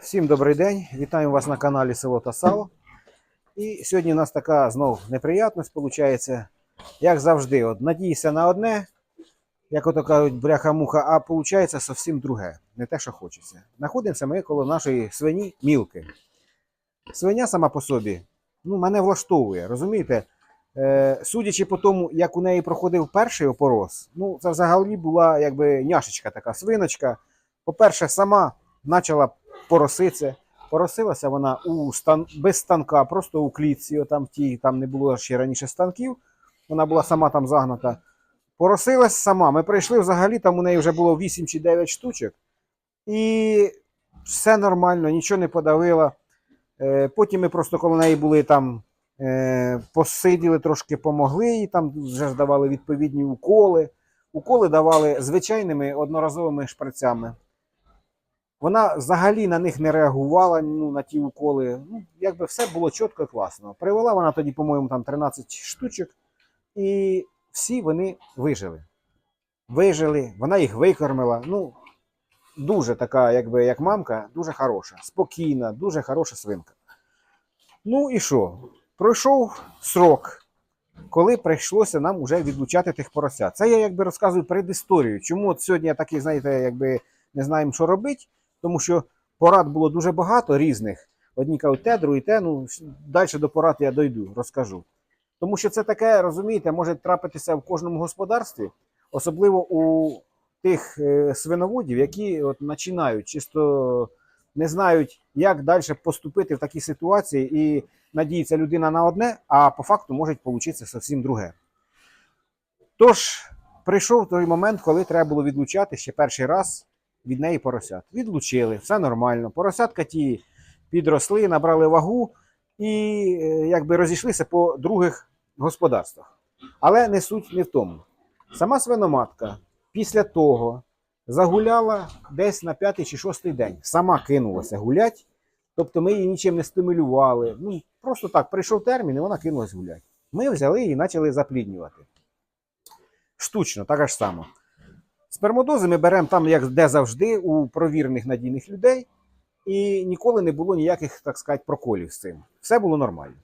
Всім добрий день, вітаю вас на каналі Село та Сало. І сьогодні у нас така знов неприятність виходить. Як завжди, от надійся на одне, як ото кажуть, бляха-муха, а виходить зовсім друге. Не те, що хочеться. Знаходимося ми коло нашої свині мілки. Свиня сама по собі ну, мене влаштовує, розумієте? Е, судячи по тому, як у неї проходив перший опорос, ну, це взагалі була якби няшечка така свиночка. По-перше, сама почала пороситься. Поросилася вона у стан... без станка, просто у клітці. Там, тій, там не було ще раніше станків. Вона була сама там загнута. Поросилась сама. Ми прийшли взагалі, там у неї вже було 8 чи 9 штучок. І все нормально, нічого не подавила. Е, Потім ми просто коло неї були там, е, посиділи, трошки помогли їй, там вже ж давали відповідні уколи. Уколи давали звичайними одноразовими шприцями. Вона взагалі на них не реагувала ну, на ті уколи. Ну, якби все було чітко і класно. Привела вона тоді, по-моєму, там 13 штучок, і всі вони вижили. Вижили, вона їх викормила. Ну, дуже така, якби як мамка, дуже хороша, спокійна, дуже хороша свинка. Ну і що? Пройшов срок, коли прийшлося нам вже відлучати тих поросят. Це я якби розказую предісторію. Чому от сьогодні я такий, знаєте, якби не знаємо, що робити, тому що порад було дуже багато різних. Одні кажуть те, другі те. Ну, далі до порад я дойду, розкажу. Тому що це таке, розумієте, може трапитися в кожному господарстві, особливо у тих е, свиноводів, які от починають чисто не знають, як далі поступити в такій ситуації, і надіється людина на одне, а по факту може вийти зовсім друге. Тож, прийшов той момент, коли треба було відлучати ще перший раз від неї поросят. Відлучили, все нормально. Поросятка ті підросли, набрали вагу і е, якби розійшлися по других господарствах. Але не суть не в тому. Сама свиноматка після того загуляла десь на п'ятий чи шостий день. Сама кинулася гулять. Тобто ми її нічим не стимулювали. Ну, просто так, прийшов термін, і вона кинулась гуляти. Ми взяли її і почали запліднювати. Штучно, так аж само. Спермодози ми беремо там, як де завжди, у провірених надійних людей, і ніколи не було ніяких, так сказати, проколів з цим. Все було нормально.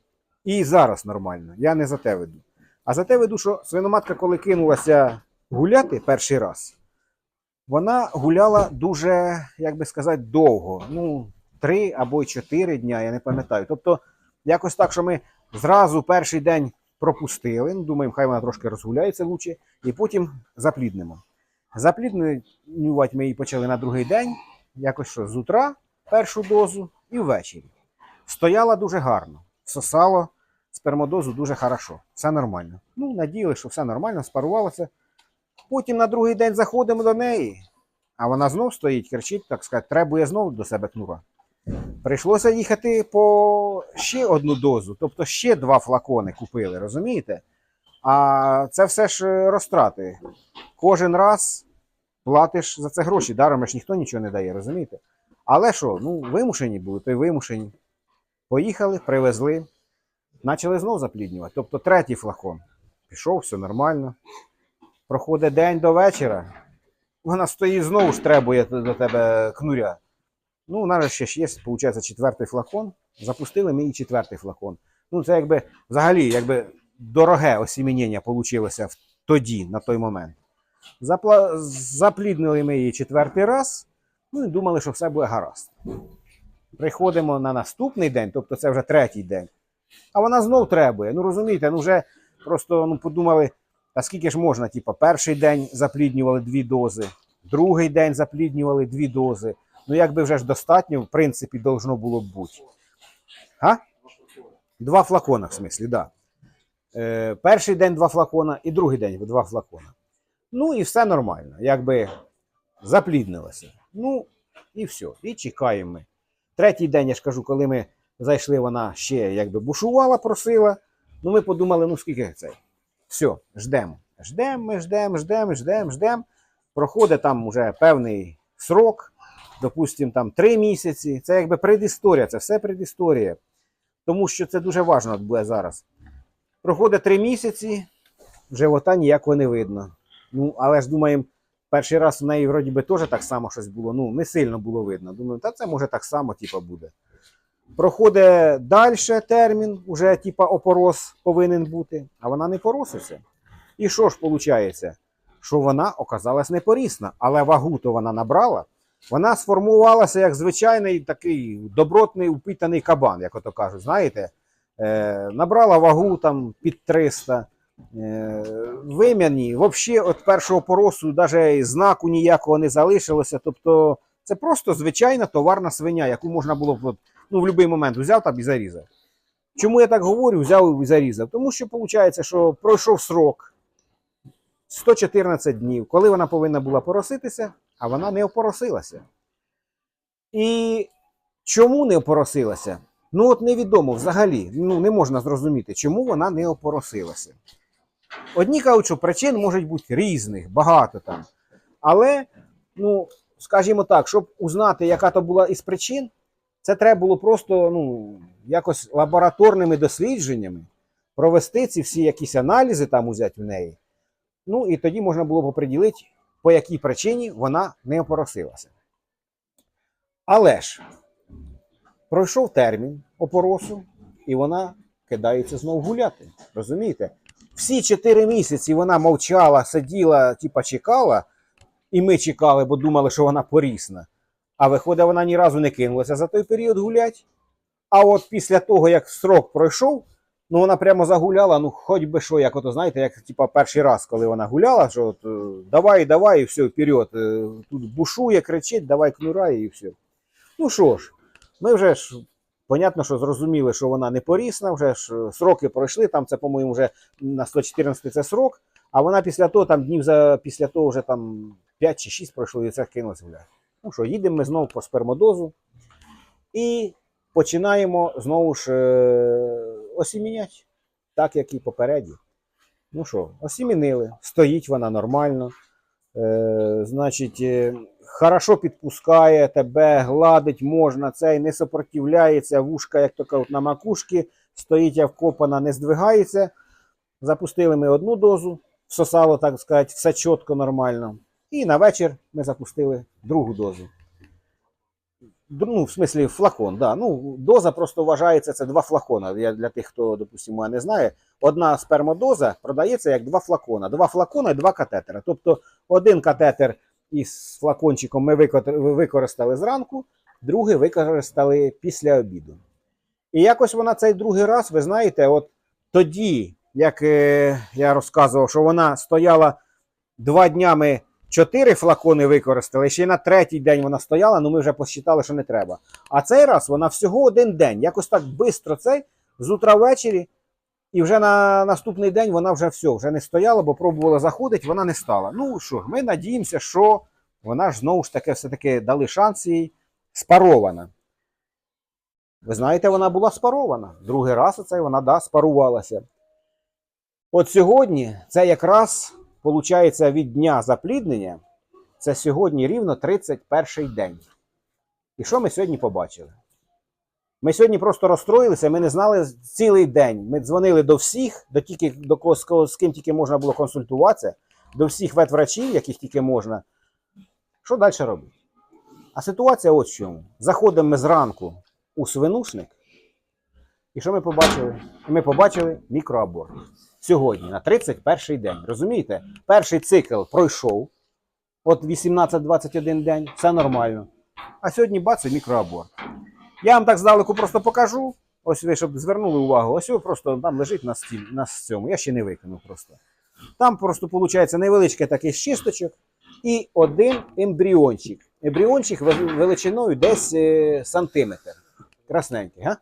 І зараз нормально. Я не за те веду. А за те веду, що свиноматка, коли кинулася гуляти перший раз, вона гуляла дуже, як би сказати, довго. Ну, три або чотири дня, я не пам'ятаю. Тобто, якось так, що ми зразу перший день пропустили. Ну, думаємо, хай вона трошки розгуляється лучше, і потім запліднемо. Запліднювати ми її почали на другий день, якось що з утра першу дозу і ввечері. Стояла дуже гарно, всосало спермодозу дуже хорошо, все нормально. Ну, надіяли, що все нормально, спарувалося. Потім на другий день заходимо до неї, а вона знов стоїть, кричить, так сказати, требує знов до себе кнура. Прийшлося їхати по ще одну дозу, тобто ще два флакони купили, розумієте? А це все ж е, розтрати. Кожен раз платиш за це гроші, даром ж ніхто нічого не дає, розумієте? Але що, ну, вимушені були, то й вимушені. Поїхали, привезли, почали знов запліднювати. Тобто третій флакон. Пішов, все нормально. Проходить день до вечора. Вона стоїть знову ж требує до тебе кнуря. Ну, нас ще є, виходить, четвертий флакон. Запустили ми і четвертий флакон. Ну, це якби взагалі якби дороге осімінення вийшло тоді, на той момент. Запла... Запліднили ми її четвертий раз, ну і думали, що все буде гаразд. Приходимо на наступний день, тобто це вже третій день. А вона знов требує. Ну розумієте, ну вже просто ну, подумали, а скільки ж можна? Типу, перший день запліднювали дві дози, другий день запліднювали дві дози. Ну, якби вже ж достатньо, в принципі, должно було б бути. А? Два флакона, в смислі, да. Е, перший день два флакона і другий день два флакона. Ну і все нормально. Якби запліднилося. Ну, і все. І чекаємо ми. Третій день, я ж кажу, коли ми зайшли, вона ще якби бушувала, просила. Ну, ми подумали, ну скільки це? Все, ждемо. Ждемо, ждемо, ждемо, ждемо, ждемо. Проходить там уже певний срок, допустимо, там три місяці. Це якби предісторія, це все предісторія. Тому що це дуже важливо буде зараз. Проходить три місяці, живота ніякого не видно. Ну, але ж думаємо, Перший раз в неї вроді би теж так само щось було. Ну, не сильно було видно. Думаю, та це може так само, типа, буде. Проходить далі термін, уже типа опорос повинен бути, а вона не пороситься. І що ж виходить? Що вона оказалась непорісна, але вагу то вона набрала. Вона сформувалася як звичайний такий добротний упитаний кабан, як ото кажуть. Знаєте, е, набрала вагу там під 300. Вим'яні, взагалі від першого поросу навіть знаку ніякого не залишилося. Тобто це просто звичайна товарна свиня, яку можна було б ну, в будь-який момент взяв там і зарізав. Чому я так говорю, взяв і зарізав? Тому що виходить, що пройшов срок 114 днів, коли вона повинна була пороситися, а вона не опоросилася. І чому не опоросилася? Ну, от невідомо взагалі. Ну, не можна зрозуміти, чому вона не опоросилася. Одні кажуть, що причин можуть бути різних, багато там. Але, ну, скажімо так, щоб узнати, яка то була із причин, це треба було просто ну, якось лабораторними дослідженнями провести ці всі якісь аналізи там узяти в неї. Ну і тоді можна було б оприділити, по якій причині вона не опоросилася. Але ж пройшов термін опоросу, і вона кидається знову гуляти. Розумієте? Всі 4 місяці вона мовчала, сиділа, типа чекала, і ми чекали, бо думали, що вона порісна. А виходить, вона ні разу не кинулася за той період гулять. А от після того, як срок пройшов, ну вона прямо загуляла, ну хоч би що, як ото, знаєте, як типа перший раз, коли вона гуляла, що от, е, давай, давай, і все, вперед. е, Тут бушує, кричить, давай кнурає і все. Ну що ж, ми вже ж, понятно, що зрозуміли, що вона не порісна, вже ж е, сроки пройшли, там це, по-моєму, вже на 114 це срок, а вона після того, там днів за після того вже там 5 чи 6 пройшло і це кинулось гуляти. Ну що, їдемо ми знову по спермодозу і починаємо знову ж е, осіміняти, так як і попередні. Ну що, осімінили, стоїть вона нормально. Е, значить, е, хорошо підпускає тебе, гладить можна, цей не сопротивляється, вушка, як то кажуть, на макушці, стоїть я вкопана, не здвигається. Запустили ми одну дозу, всосало, так сказати, все чітко, нормально. І на вечір ми запустили другу дозу. Ну, в смислі, флакон, да. Ну, доза просто вважається, це два флакона. Я для тих, хто, допустимо, не знає. Одна спермодоза продається як два флакона. Два флакона і два катетера. Тобто один катетер із флакончиком ми використали зранку, другий використали після обіду. І якось вона цей другий раз, ви знаєте, от тоді, як е, я розказував, що вона стояла два днями чотири флакони використали, ще й на третій день вона стояла, ну ми вже посчитали, що не треба. А цей раз вона всього один день, якось так швидко цей, з утра ввечері, і вже на наступний день вона вже все, вже не стояла, бо пробувала заходити, вона не стала. Ну що ж, ми надіємося, що вона ж знову ж таки все-таки дали шанс їй спарована. Ви знаєте, вона була спарована. Другий раз оцей вона да, спарувалася. От сьогодні це якраз виходить від дня запліднення. Це сьогодні рівно 31 день. І що ми сьогодні побачили? Ми сьогодні просто розстроїлися, ми не знали цілий день. Ми дзвонили до всіх, до, тільки, до кого, з ким тільки можна було консультуватися, до всіх ветврачів, яких тільки можна. Що далі робити? А ситуація от в чому. Заходимо ми зранку у свинушник, і що ми побачили? Ми побачили мікроаборт. Сьогодні, на 31 день. Розумієте? Перший цикл пройшов. От 18-21 день, це нормально. А сьогодні бац, мікроаборт. Я вам так здалеку просто покажу. Ось ви, щоб звернули увагу, ось його просто там лежить на стіл, на цьому. Я ще не викинув просто. Там просто виходить невеличкий такий щисточок і один ембріончик. Ембріончик величиною десь е, сантиметр. Красненький, га?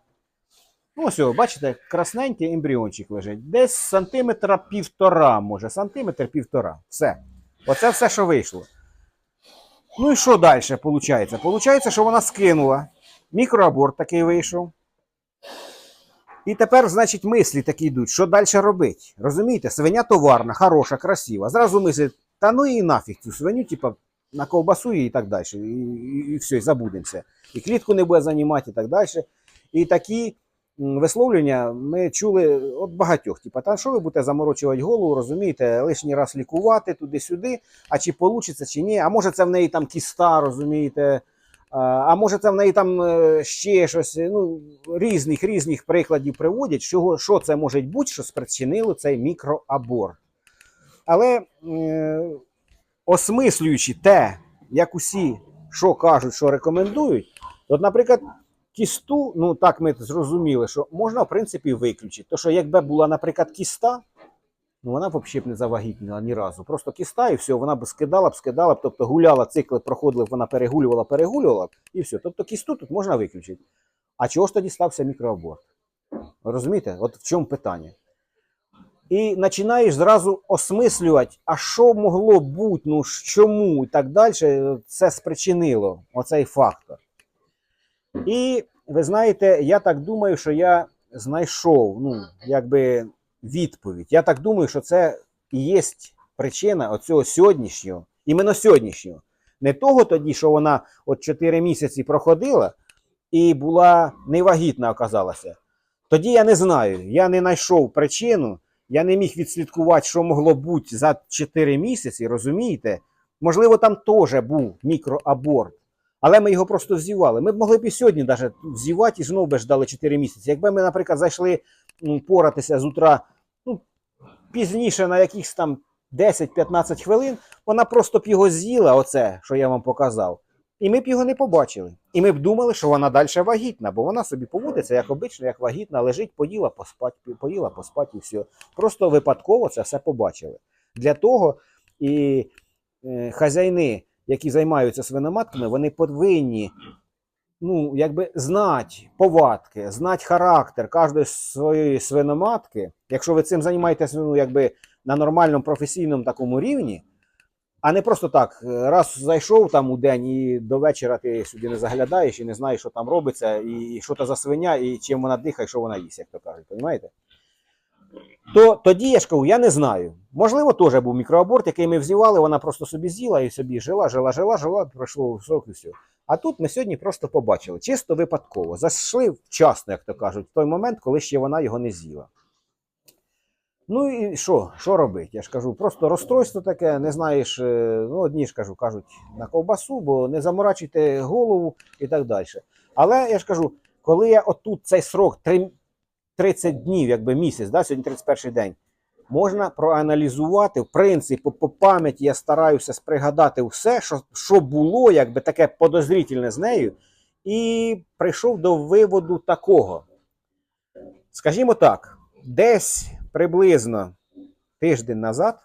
Ну, ось, його, бачите, красненький ембріончик лежить. Десь сантиметра півтора, може, сантиметр півтора. Все. Оце все, що вийшло. Ну і що далі виходить? Получається, що вона скинула. Мікроаборт такий вийшов. І тепер, значить, мислі такі йдуть, що далі робити. Розумієте, свиня товарна, хороша, красива. Зразу мислять, та ну і нафіг цю свиню, типа, на ковбасу і так далі. І, і, і все, і забудемося. І клітку не буде займати, і так далі. І такі висловлення ми чули от багатьох. Типа, та що ви будете заморочувати голову, розумієте, лишній раз лікувати туди-сюди, а чи вийде, чи ні. А може це в неї там кіста, розумієте. А, може це в неї там е, ще щось, ну, різних різних прикладів приводять, що, що це може бути, що спричинило цей мікроаборт. Але е, осмислюючи те, як усі що кажуть, що рекомендують, от, наприклад, кісту, ну так ми зрозуміли, що можна, в принципі, виключити. То, що якби була, наприклад, кіста, ну вона взагалі б не завагітніла ні разу. Просто кіста і все, вона б скидала б, скидала б, тобто гуляла, цикли проходили, вона перегулювала, перегулювала і все. Тобто кісту тут можна виключити. А чого ж тоді стався мікроаборт? Розумієте? От в чому питання? І починаєш зразу осмислювати, а що могло бути, ну чому і так далі, це спричинило оцей фактор. І ви знаєте, я так думаю, що я знайшов ну, якби відповідь. Я так думаю, що це і є причина оцього сьогоднішнього, іменно сьогоднішнього. Не того тоді, що вона от 4 місяці проходила і була невагітна, оказалася. Тоді я не знаю, я не знайшов причину, я не міг відслідкувати, що могло бути за 4 місяці, розумієте? Можливо, там теж був мікроаборт. Але ми його просто взівали. Ми б могли б і сьогодні навіть взівати і знову би ждали 4 місяці. Якби ми, наприклад, зайшли поратися з утра пізніше на якихось там 10-15 хвилин, вона просто б його з'їла, оце, що я вам показав. І ми б його не побачили. І ми б думали, що вона далі вагітна, бо вона собі поводиться, як обично, як вагітна, лежить, поїла, поспать, поїла, поспать і все. Просто випадково це все побачили. Для того і е, хазяїни, які займаються свиноматками, вони повинні ну, якби знати повадки, знати характер кожної своєї свиноматки. Якщо ви цим займаєтеся ну, якби на нормальному професійному такому рівні, а не просто так, е, раз зайшов там у день і до вечора ти сюди не заглядаєш і не знаєш, що там робиться, і, що це за свиня, і чим вона дихає, що вона їсть, як то кажуть, розумієте? То тоді я ж кажу, я не знаю. Можливо, теж був мікроаборт, який ми взівали, вона просто собі з'їла і собі жила, жила, жила, жила, пройшло срок і все. А тут ми сьогодні просто побачили, чисто випадково. Зайшли вчасно, як то кажуть, в той момент, коли ще вона його не з'їла. Ну і що? Що робити? Я ж кажу, просто розстройство таке, не знаєш, е, ну одні ж кажу, кажуть на ковбасу, бо не заморачуйте голову і так далі. Але я ж кажу, коли я отут цей срок три- 30 днів, якби місяць, да, сьогодні 31 день, можна проаналізувати. В принципі, по пам'яті я стараюся спригадати все, що, що було, якби таке подозрительне з нею, і прийшов до виводу такого. Скажімо так, десь приблизно тиждень назад.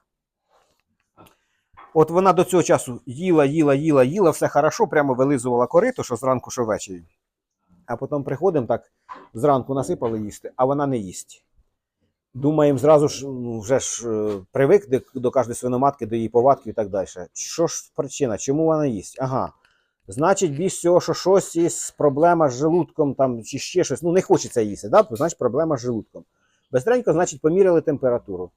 От вона до цього часу їла, їла, їла, їла, все хорошо, прямо вилизувала корито, що зранку, що ввечері. А потім приходимо так, зранку насипали їсти, а вона не їсть. Думаємо, зразу ж ну, вже ж е, привик до, кожної свиноматки, до її повадків і так далі. Що ж причина? Чому вона їсть? Ага. Значить, більш всього, що щось із проблема з желудком там, чи ще щось. Ну, не хочеться їсти, да? значить проблема з желудком. Бистренько, значить, поміряли температуру.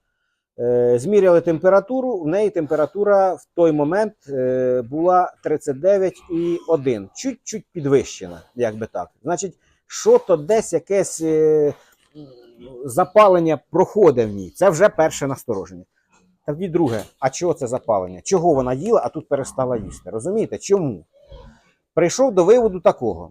Е, зміряли температуру, в неї температура в той момент е, була 39,1, чуть-чуть підвищена, як би так. Значить, що то десь якесь е, запалення проходить в ній. Це вже перше настороження. Тоді друге, а чого це запалення? Чого вона їла, а тут перестала їсти? Розумієте? Чому? Прийшов до виводу такого.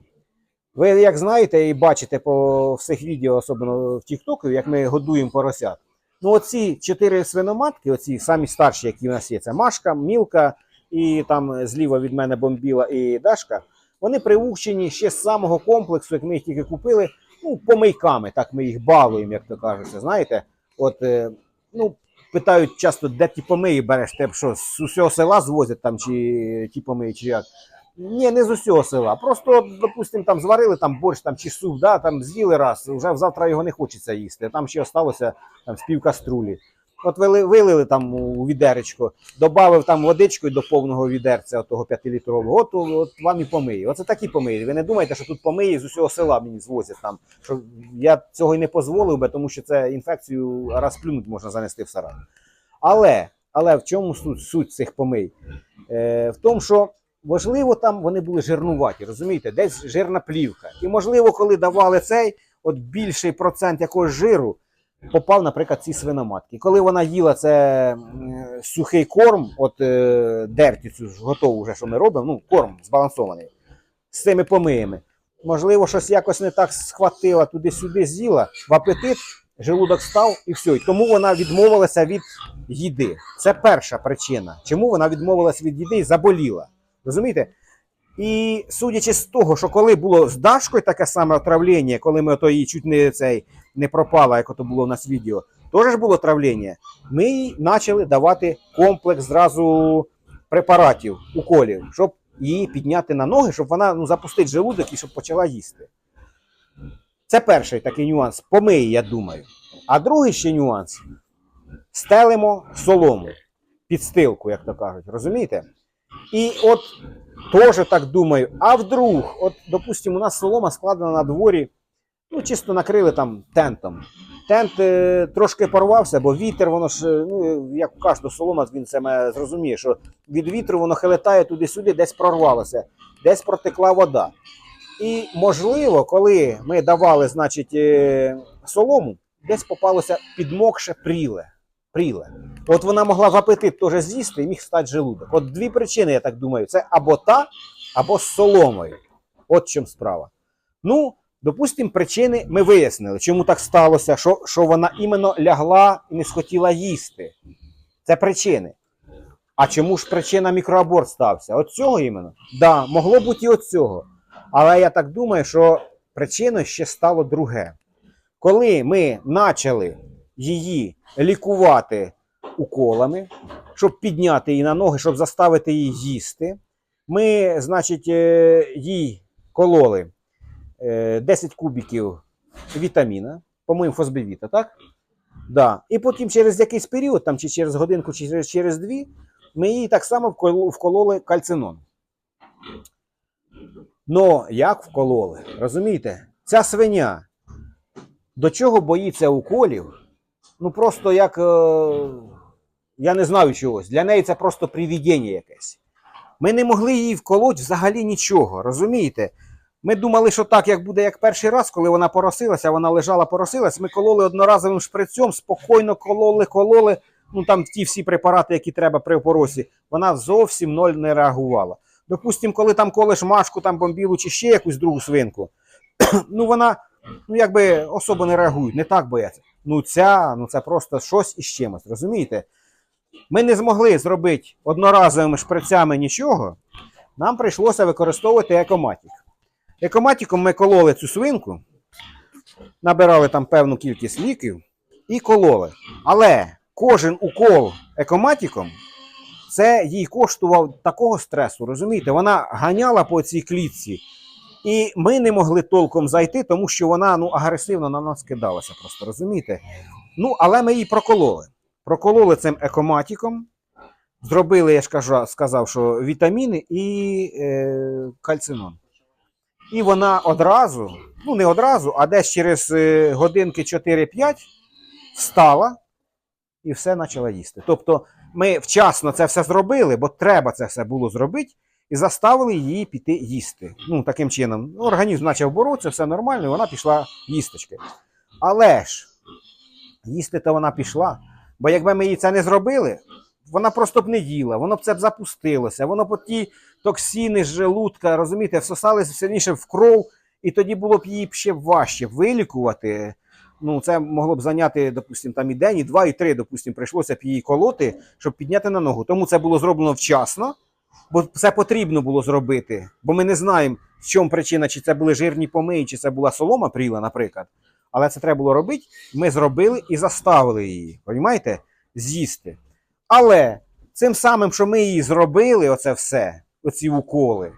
Ви, як знаєте і бачите по всіх відео, особливо в Тіктоку, як ми годуємо поросят. Ну, оці чотири свиноматки, оці самі старші, які в нас є, це Машка, Мілка і там зліва від мене бомбіла і Дашка. Вони приучені ще з самого комплексу, як ми їх тільки купили, ну, помийками, так ми їх балуємо, як то кажеться. Знаєте, от, е, ну, питають часто, де ті помиї береш, те що, з усього села звозять там, чи ті помиї, чи як. Ні, не з усього села. Просто, допустимо, там зварили там борщ там, чи суп, да, там з'їли раз, вже завтра його не хочеться їсти. Там ще осталося там, з пів каструлі. От вили, вилили там у відеречко, додав там водичку до повного відерця, того 5-літрового, от, от вам і помиї. Оце такі помиї. Ви не думаєте, що тут помиї з усього села мені звозять там. Що я цього й не дозволив би, тому що це інфекцію раз плюнуть можна занести в сарай. Але, але в чому суть, суть цих помий? Е, в тому, що Можливо, там вони були жирнуваті, розумієте, десь жирна плівка. І можливо, коли давали цей, от більший процент якогось жиру попав, наприклад, ці свиноматки. Коли вона їла це сухий корм, от е, дерті цю ж готову вже, що ми робимо, ну, корм збалансований з цими помиями. Можливо, щось якось не так схватила, туди-сюди з'їла, в апетит, желудок став і все. І тому вона відмовилася від їди. Це перша причина, чому вона відмовилася від їди і заболіла. Розумієте? І судячи з того, що коли було з Дашкою таке саме отравлення, коли ми ото її чуть не цей не пропала, як ото було у нас відео, теж було отравлення, ми їй почали давати комплекс зразу препаратів, уколів, щоб її підняти на ноги, щоб вона ну, запустити желудок і щоб почала їсти. Це перший такий нюанс. Помиї, я думаю. А другий ще нюанс: стелимо солому, підстилку, як то кажуть, розумієте? І от теж так думаю, а вдруг, от, допустимо, у нас солома складена на дворі, ну, чисто накрили там тентом. Тент е, трошки порвався, бо вітер, воно ж, е, ну, як кажуть, солома, він це зрозуміє, що від вітру воно хилетає туди-сюди, десь прорвалося, десь протекла вода. І можливо, коли ми давали, значить, е, солому, десь попалося підмокше пріле. Пріле. От вона могла в апетит теж з'їсти і міг стати желудок. От дві причини, я так думаю, це або та, або з соломою. От в чому справа. Ну, допустимо, причини ми вияснили, чому так сталося, що, що вона іменно лягла і не схотіла їсти. Це причини. А чому ж причина мікроаборт стався? От цього іменно? Да, могло бути і от цього. Але я так думаю, що причиною ще стало друге. Коли ми почали її лікувати уколами, щоб підняти її на ноги, щоб заставити її їсти, ми, значить, е, їй кололи е, 10 кубиків вітаміна, по-моєму, фосбивіта, так? Да. І потім через якийсь період, там, чи через годинку, чи через, через дві, ми їй так само вкололи кальцинон. Но як вкололи? Розумієте? Ця свиня до чого боїться уколів? Ну просто як. Е, я не знаю чогось. Для неї це просто привідіння якесь. Ми не могли їй вколоти взагалі нічого, розумієте? Ми думали, що так, як буде як перший раз, коли вона поросилася, вона лежала, поросилась, ми кололи одноразовим шприцем, спокійно кололи, кололи. Ну там ті всі препарати, які треба при поросі, вона зовсім ноль не реагувала. Допустимо, коли там колиш машку, там бомбілу чи ще якусь другу свинку, ну вона ну якби особо не реагує, не так бояться. Ну ця, ну це просто щось із чимось, розумієте? Ми не змогли зробити одноразовими шприцями нічого, нам прийшлося використовувати екоматік. Екоматіком ми кололи цю свинку, набирали там певну кількість ліків і кололи. Але кожен укол екоматіком це їй коштував такого стресу, розумієте? Вона ганяла по цій клітці, і ми не могли толком зайти, тому що вона ну, агресивно на нас кидалася, просто розумієте? Ну, але ми її прокололи. Прокололи цим екоматіком, зробили, я ж кажу, сказав, що вітаміни і е, кальцинон. І вона одразу, ну не одразу, а десь через е, годинки 4-5 встала і все почала їсти. Тобто ми вчасно це все зробили, бо треба це все було зробити, і заставили її піти їсти. Ну, таким чином, ну, організм почав боротися, все нормально, і вона пішла їсточки. Але ж їсти то вона пішла. Бо якби ми їй це не зробили, вона просто б не їла, воно б це б запустилося, воно б ті токсини з желудка, розумієте, всосалися сильніше в кров, і тоді було б її ще важче вилікувати. Ну, це могло б зайняти, допустимо, там і день, і два, і три, допустимо, прийшлося б її колоти, щоб підняти на ногу. Тому це було зроблено вчасно, бо це потрібно було зробити. Бо ми не знаємо, в чому причина, чи це були жирні помиї, чи це була солома пріла, наприклад. Але це треба було робити. Ми зробили і заставили її, розумієте, з'їсти. Але цим самим, що ми її зробили, оце все, оці уколи,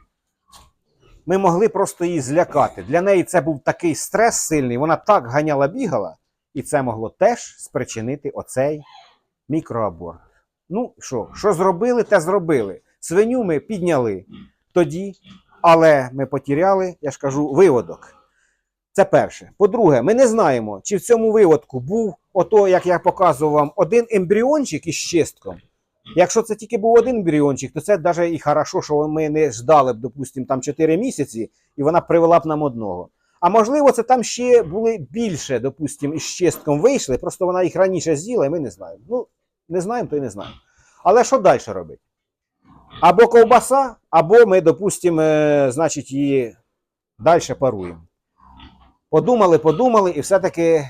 ми могли просто її злякати. Для неї це був такий стрес сильний, вона так ганяла бігала, і це могло теж спричинити оцей мікроаборт. Ну що, що зробили, те зробили. Свиню ми підняли тоді, але ми потеряли, я ж кажу, виводок. Це перше. По-друге, ми не знаємо, чи в цьому виводку був ото, як я показував вам, один ембріончик із чистком. Якщо це тільки був один ембріончик, то це навіть і хорошо, що ми не ждали б, допустимо, там 4 місяці, і вона привела б нам одного. А можливо, це там ще були більше, допустимо, із чистком вийшли, просто вона їх раніше з'їла, і ми не знаємо. Ну, не знаємо, то й не знаємо. Але що далі робити? Або ковбаса, або ми, допустимо, е, значить, її далі паруємо. Подумали, подумали, і все-таки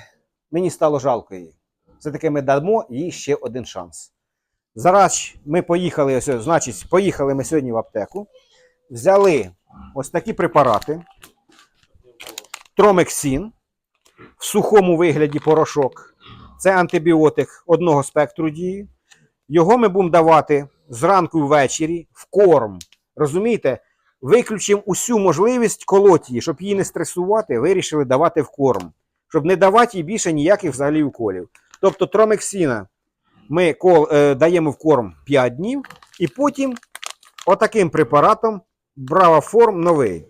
мені стало жалко її. Все-таки ми дамо їй ще один шанс. Зараз ми поїхали, ось, значить, поїхали ми сьогодні в аптеку, взяли ось такі препарати. Тромексін в сухому вигляді порошок. Це антибіотик одного спектру дії. Його ми будемо давати зранку ввечері в корм. Розумієте? Виключимо усю можливість колоти її, щоб її не стресувати, вирішили давати в корм. Щоб не давати їй більше ніяких взагалі уколів. Тобто тромексіна ми кол, е, даємо в корм 5 днів, і потім отаким препаратом Бравоформ новий.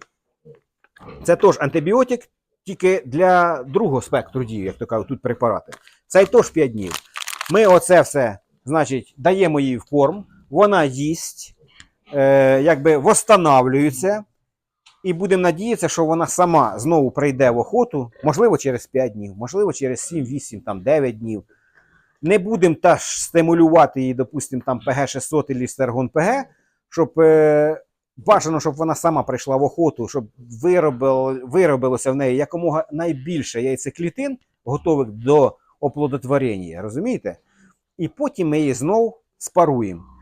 Це теж антибіотик, тільки для другого спектру дії, як то кажуть, тут препарати. Цей теж 5 днів. Ми оце все, значить, даємо їй в корм, вона їсть, е, якби восстанавлюється. І будемо надіятися, що вона сама знову прийде в охоту, можливо, через 5 днів, можливо, через 7, 8, там, 9 днів. Не будемо теж стимулювати її, допустимо, там ПГ-600 або Стергон ПГ, щоб е, бажано, щоб вона сама прийшла в охоту, щоб виробило, виробилося в неї якомога найбільше яйцеклітин, готових до оплодотворення, розумієте? І потім ми її знов спаруємо.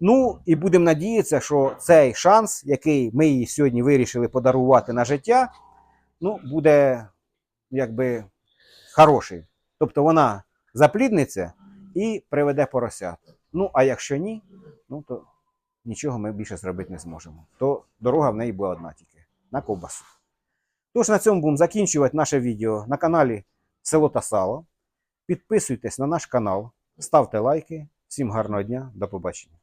Ну і будемо надіятися, що цей шанс, який ми їй сьогодні вирішили подарувати на життя, ну, буде якби хороший. Тобто вона заплідниться і приведе поросят. Ну, а якщо ні, ну то нічого ми більше зробити не зможемо. То дорога в неї була одна тільки на ковбасу. Тож на цьому будемо закінчувати наше відео на каналі Село та Сало. Підписуйтесь на наш канал, ставте лайки. Всім гарного дня, до побачення.